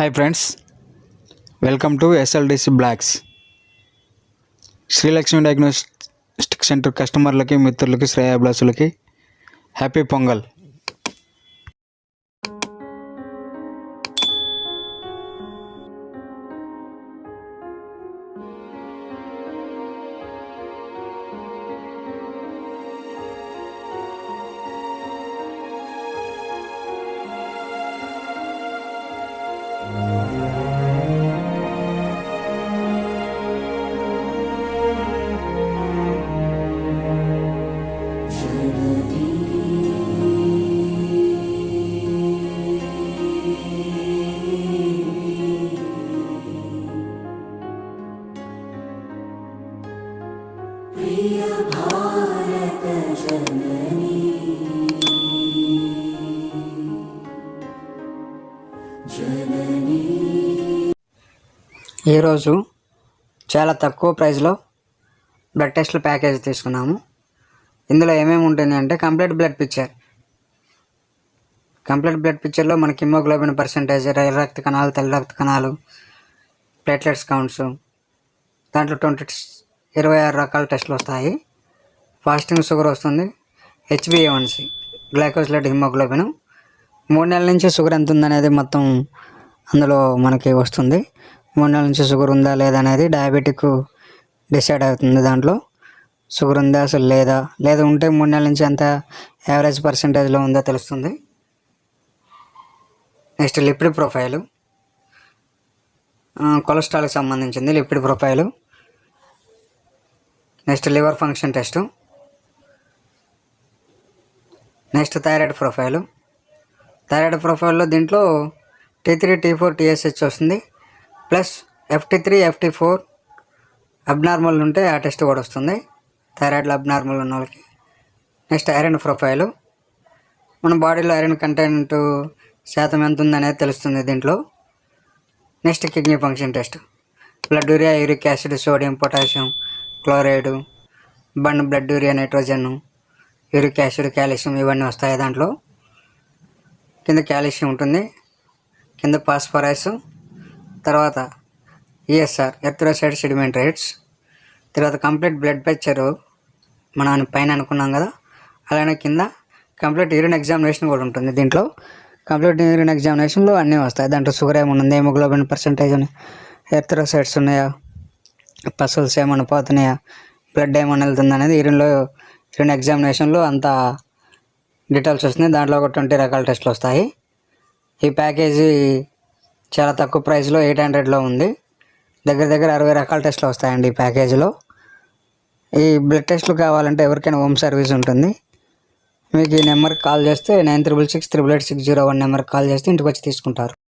Hi friends welcome to SLDC blocks Srilakshmi diagnostic centre కస్టమర్లకి మిత్రులకి శ్రేయాభిలాసులకి happy pongal ఈరోజు చాలా తక్కువ ప్రైస్లో బ్లడ్ టెస్ట్ల ప్యాకేజ్ తీసుకున్నాము. ఇందులో ఏమేమి ఉంటుంది అంటే complete blood picture complete blood పిక్చర్లో మనకి హిమోగ్లోబిన్ పర్సంటేజ్ ఎర్ర రక్త కణాలు తెల్ల రక్త కణాలు ప్లేట్లెట్స్ కౌంట్స్ దాంట్లో ట్వంటీ ఇరవై ఆరు రకాల టెస్టులు వస్తాయి. ఫాస్టింగ్ షుగర్ వస్తుంది. హెచ్బిఏవన్సి గ్లైకోజ్లెట్ హిమోగ్లోబిన్. మూడు నెలల నుంచి షుగర్ ఎంత ఉందనేది మొత్తం అందులో మనకి వస్తుంది. మూడు నెలల నుంచి షుగర్ ఉందా లేదా అనేది డయాబెటిక్ డిసైడ్ అవుతుంది దాంట్లో. షుగర్ ఉందా అసలు లేదా? లేదా ఉంటే మూడు నెలల నుంచి ఎంత యావరేజ్ పర్సంటేజ్లో ఉందో తెలుస్తుంది. Next lipid profile. కొలెస్ట్రాల్కి సంబంధించింది lipid profile. Next liver function test. Next thyroid profile. Thyroid ప్రొఫైల్లో దీంట్లో T three T four TSH వస్తుంది. Plus FT three FT four abnormal ఉంటే ఆ టెస్ట్ కూడా వస్తుంది. థైరాయిడ్లో అబ్నార్మల్ ఉన్న వాళ్ళకి. Next iron profile. మన బాడీలో ఐరన్ కంటెంట్ శాతం ఎంత ఉందనేది తెలుస్తుంది దీంట్లో. Next kidney function test. Blood urea uric acid sodium potassium chloride bund blood urea nitrogen uric acid calcium ఇవన్నీ వస్తాయి దాంట్లో? కింద కాల్షియం ఉంటుంది కింద ఫాస్ఫరస్ తర్వాత ఈఎస్ఆర్ ఎర్థ్రోసైడ్ సెడిమెంట్ రైట్స్ తర్వాత కంప్లీట్ బ్లడ్ పిక్చర్ మనం పైన అనుకున్నాం కదా అలానే కింద కంప్లీట్ యూరిన్ ఎగ్జామినేషన్ కూడా ఉంటుంది దీంట్లో. కంప్లీట్ యూరిన్ ఎగ్జామినేషన్లో అన్నీ వస్తాయి. దాంట్లో షుగర్ ఏమైనా హెమోగ్లోబిన్ పర్సంటేజ్ ఉన్నాయి ఎర్థ్రోసైడ్స్ ఉన్నాయా? పసల్స్ ఏమైనా పోతున్నాయా? బ్లడ్ ఏమైనా వెళ్తుంది అనేది యూరిన్లో యూరిన్ ఎగ్జామినేషన్లో అంత డీటెయిల్స్ వస్తున్నాయి. దాంట్లో ఒక ట్వంటీ రకాల టెస్ట్లు వస్తాయి. ఈ ప్యాకేజీ చాలా తక్కువ ప్రైస్లో ఎయిట్ హండ్రెడ్లో ఉంది. దగ్గర దగ్గర అరవై రకాల టెస్ట్లు వస్తాయండి ఈ ప్యాకేజీలో. ఈ బ్లడ్ టెస్ట్లు కావాలంటే ఎవరికైనా హోమ్ సర్వీస్ ఉంటుంది. మీకు ఈ నెంబర్కి కాల్ చేస్తే nine triple six triple eight six zero one నెంబర్కి కాల్ చేస్తే ఇంటికి వచ్చి తీసుకుంటారు.